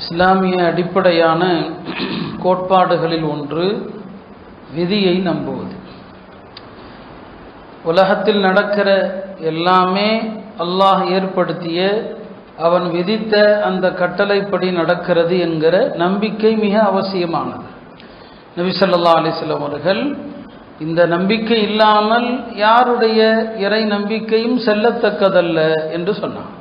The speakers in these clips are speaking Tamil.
இஸ்லாமிய அடிப்படையான கோட்பாடுகளில் ஒன்று விதியை நம்புவது. உலகத்தில் நடக்கிற எல்லாமே அல்லாஹ் ஏற்படுத்திய அவன் விதித்த அந்த கட்டளைப்படி நடக்கிறது என்கிற நம்பிக்கை மிக அவசியமானது. நபிசல்லா அலிஸ்லாம் அவர்கள் இந்த நம்பிக்கை இல்லாமல் யாருடைய இறை நம்பிக்கையும் செல்லத்தக்கதல்ல என்று சொன்னான்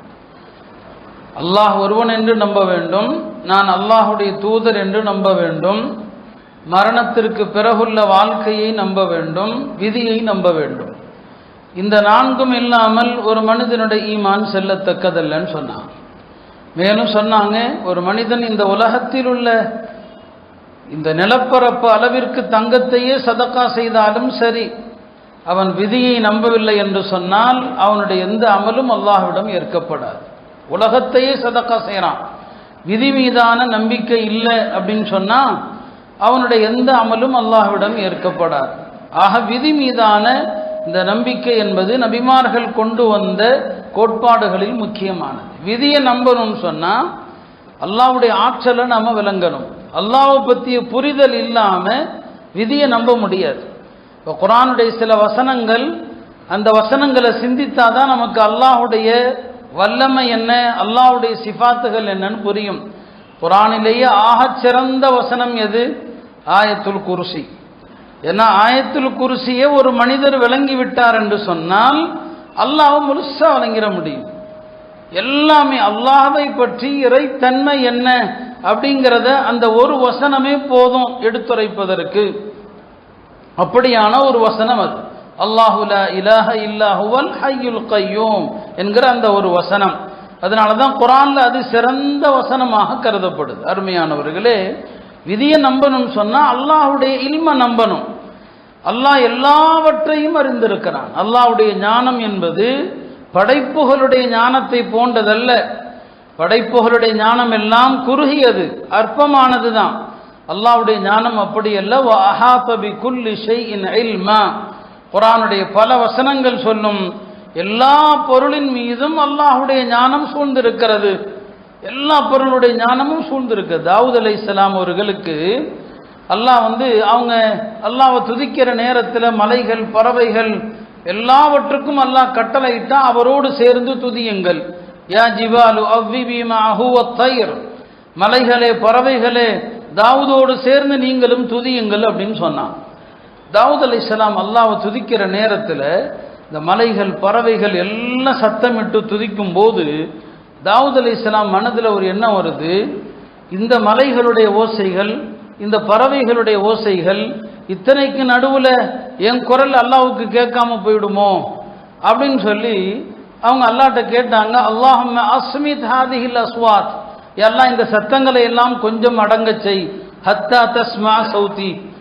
அல்லாஹ் ஒருவன் என்று நம்ப வேண்டும். நான் அல்லாஹுடைய தூதர் என்று நம்ப வேண்டும். மரணத்திற்கு பிறகுள்ள வாழ்க்கையை நம்ப வேண்டும். விதியை நம்ப வேண்டும். இந்த நான்கும் இல்லாமல் ஒரு மனிதனுடைய ஈமான் செல்லத்தக்கதல்லன்னு சொன்னான் மேலும் சொன்னாங்க ஒரு மனிதன் இந்த உலகத்தில் உள்ள இந்த நிலப்பரப்பு அளவிற்கு தங்கத்தையே சதக்கா செய்தாலும் சரி அவன் விதியை நம்பவில்லை என்று சொன்னால் அவனுடைய எந்த அமலும் அல்லாஹ்விடம் ஏற்கப்படாது. உலகத்தையே சதக்கா செய்கிறான் விதி மீதான நம்பிக்கை இல்லை அப்படின்னு சொன்னால் அவனுடைய எந்த அமலும் அல்லாஹ்விடம் ஏற்கப்படாது. ஆக விதி மீதான இந்த நம்பிக்கை என்பது நபிமார்கள் கொண்டு வந்த கோட்பாடுகளில் முக்கியமானது. விதியை நம்பணும்னு சொன்னால் அல்லாவுடைய ஆற்றலை நம்ம விளங்கணும். அல்லாவை பற்றிய புரிதல் இல்லாமல் விதியை நம்ப முடியாது. இப்போ குரானுடைய சில வசனங்கள் அந்த வசனங்களை சிந்தித்தாதான் நமக்கு அல்லாஹுடைய வல்லமை என்ன? அல்லாவுடைய சிஃபாத்துகள் என்னன்னு புரியும். குரானிலேயே ஆகச் சிறந்த வசனம் எது? ஆயத்துல் குருசி. ஏன்னா ஆயத்துல் குருசியை ஒரு மனிதர் விளங்கி விட்டார் என்று சொன்னால் அல்லாஹ் முழுசா வழங்கிட முடியும். எல்லாமே அல்லாஹை பற்றி இறைத்தன்மை என்ன? அப்படிங்கிறத அந்த ஒரு வசனமே போதும் எடுத்துரைப்பதற்கு. அப்படியான ஒரு வசனம் அது. அல்லாஹுல இலாஹ இல்லாஹுவல் ஹையுல் கையூம். என்கிற அந்த ஒரு வசனம். அதனால தான் குரான்ல அது சிறந்த வசனமாக கருதப்படுது. அருமையானவர்களே விதியை நம்பணும்னு சொன்னால் அல்லாஹுடைய இல்ம நம்பணும். அல்லாஹ் எல்லாவற்றையும் அறிந்திருக்கிறான். அல்லாஹுடைய ஞானம் என்பது படைப்புகளுடைய ஞானத்தை போன்றதல்ல. படைப்புகளுடைய ஞானம் எல்லாம் குறுகியது அற்பமானது தான் அல்லாவுடைய ஞானம் அப்படி அல்ல அஹாபபி குல்லி ஷெய்இன் இல்மா. குரானுடைய பல வசனங்கள் சொல்லும் எல்லா பொருளின் மீதும் அல்லாஹுடைய ஞானம் சூழ்ந்திருக்கிறது. எல்லா பொருளுடைய ஞானமும் சூழ்ந்திருக்கு. தாவூத் அலை இஸ்லாம் அவர்களுக்கு அல்லாஹ் வந்து அவங்க அல்லாவை துதிக்கிற நேரத்தில் மலைகள் பறவைகள் எல்லாவற்றுக்கும் அல்லாஹ் கட்டளையிட்டா அவரோடு சேர்ந்து துதியுங்கள். யா ஜிவாலு அவ்விபீமாஹுவத்தயிர் மலைகளே பறவைகளே தாவூதோடு சேர்ந்து நீங்களும் துதியுங்கள் அப்படின்னு சொன்னான். தாவூத் அலி இஸ்லாம் அல்லாவை துதிக்கிற நேரத்தில் இந்த மலைகள் பறவைகள் எல்லாம் சத்தமிட்டு துதிக்கும் போது தாவூத் அலி இஸ்லாம் மனதில் ஒரு எண்ணம் வருது. இந்த மலைகளுடைய ஓசைகள் இந்த பறவைகளுடைய ஓசைகள் இத்தனைக்கு நடுவில் என் குரல் அல்லாவுக்கு கேட்காம போயிடுமோ? அப்படின்னு சொல்லி அவங்க அல்லாட்ட கேட்டாங்க அல்லாஹம் அஸ்மித் ஹாதிஹில் அஸ்வாத். எல்லாம் இந்த சத்தங்களை எல்லாம் கொஞ்சம் அடங்க செய். ஹத்தா தஸ்மா சௌதி.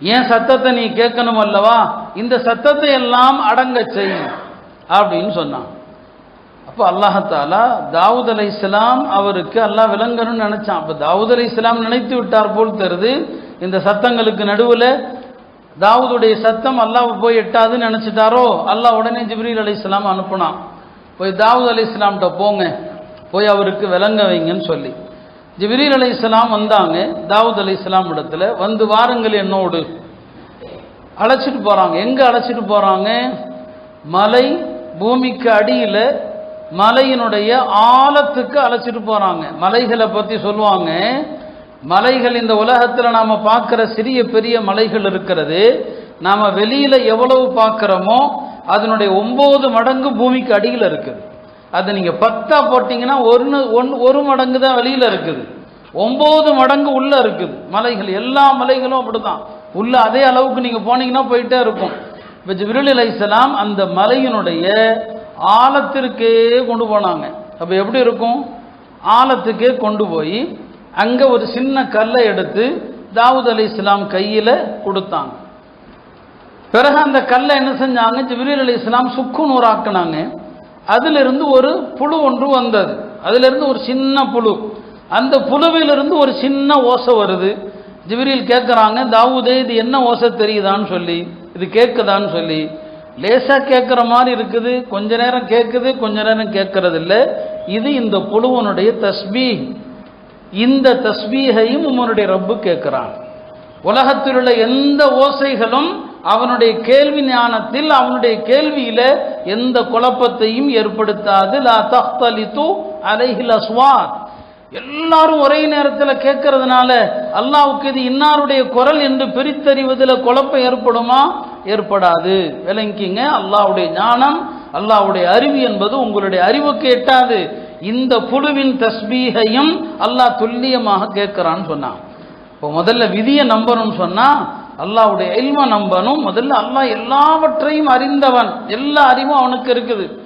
ஏன் சத்தத்தை நீ கேட்கணும் அல்லவா? இந்த சத்தத்தை எல்லாம் அடங்க செய் அப்படின்னு சொன்னான். அப்போ அல்லாஹாலா தாவூத் அலை இஸ்லாம் அவருக்கு அல்லாஹ் விளங்கணும்னு நினைச்சான். அப்போ தாவூத் அலை இஸ்லாம் நினைத்து விட்டார் போல் தருது. இந்த சத்தங்களுக்கு நடுவில் தாவூதுடைய சத்தம் அல்லாஹ் போய் எட்டாதுன்னு நினச்சிட்டாரோ? அல்லாஹ் உடனே ஜிப்ரீல் அலி இஸ்லாம் அனுப்புனான். போய் தாவூத் அலி இஸ்லாம்கிட்ட போங்க. போய் அவருக்கு விளங்க வைங்கன்னு சொல்லி. ஜிபிரீல் அலி இஸ்லாம் வந்தாங்க தாவூத் அலி இஸ்லாம் இடத்துல. வந்து வாருங்கள் என்னோடு. அழைச்சிட்டு போகிறாங்க எங்கே அழைச்சிட்டு போகிறாங்க மலை பூமிக்கு அடியில் மலையினுடைய ஆழத்துக்கு அழைச்சிட்டு போகிறாங்க மலைகளை பற்றி சொல்லுவாங்க. மலைகள் இந்த உலகத்தில் நாம் பார்க்குற சிறிய பெரிய மலைகள் இருக்கிறது. நாம் வெளியில் எவ்வளவு பார்க்குறோமோ அதனுடைய ஒம்பது மடங்கு பூமிக்கு அடியில் இருக்குது. அதை நீங்கள் பத்தாக போட்டிங்கன்னா ஒன்று ஒன் ஒரு மடங்கு தான் வெளியில் இருக்குது. ஒம்பது மடங்கு உள்ளே இருக்குது. மலைகள் எல்லா மலைகளும் அப்படி தான் உள்ளே அதே அளவுக்கு நீங்கள் போனீங்கன்னா போயிட்டே இருக்கும். இப்போ ஜிப்ரில் அலைசலாம் அந்த மலையினுடைய ஆழத்திற்கே கொண்டு போனாங்க. அப்போ எப்படி இருக்கும்? ஆழத்துக்கே கொண்டு போய் அங்கே ஒரு சின்ன கல்லை எடுத்து தாவூத் அலி இஸ்லாம் கையில் கொடுத்தாங்க. பிறகு அந்த கல்லை என்ன செஞ்சாங்க? ஜிப்ரீல் அலி இஸ்லாம் சுக்கு நூறாக்குனாங்க. அதிலிருந்து ஒரு புழு ஒன்று வந்தது. அதிலிருந்து ஒரு சின்ன புழு. அந்த புழுவிலிருந்து ஒரு சின்ன ஓசை வருது. ஜிப்ரீல் கேட்குறாங்க தாவூதே இது என்ன ஓசை தெரியுதான்னு சொல்லி. இது கேட்குதான்னு சொல்லி. லேசாக கேட்குற மாதிரி இருக்குது. கொஞ்ச நேரம் கேட்குது கொஞ்ச நேரம் கேட்கறது இல்லை இது இந்த புழுவனுடைய தஸ்பீ இந்த தஸ்பீகையும் உம்முடைய ரப்பு கேட்குறான். உலகத்தில் உள்ள எந்த ஓசைகளும் அவனுடைய கேள்வி ஞானத்தில் அவனுடைய கேள்வியில எந்த குழப்பத்தையும் ஏற்படுத்தாது. லா தஹ்தலித்து அலைஹில் அஸ்வாத் எல்லாரும் ஒரே நேரத்தில் கேட்கறதுனால அல்லாவுக்கு இது இன்னாருடைய குரல் என்று பிரித்தறிவதில் குழப்பம் ஏற்படுமா? ஏற்படாது. விளங்கிங்க. அல்லாவுடைய ஞானம் அல்லாவுடைய அறிவு என்பது உங்களுடைய அறிவுக்கு எட்டாது. இந்த புழுவின் தஸ்பீகையும் அல்லாஹ் துல்லியமாக கேட்கிறான்னு சொன்னான். இப்போ முதல்ல விதியை நம்பணும்னு சொன்னா அல்லாவுடைய எல்ம நம்பணும். முதல்ல அல்லாஹ் எல்லாவற்றையும் அறிந்தவன். எல்லா அறிவும் அவனுக்கு இருக்குது.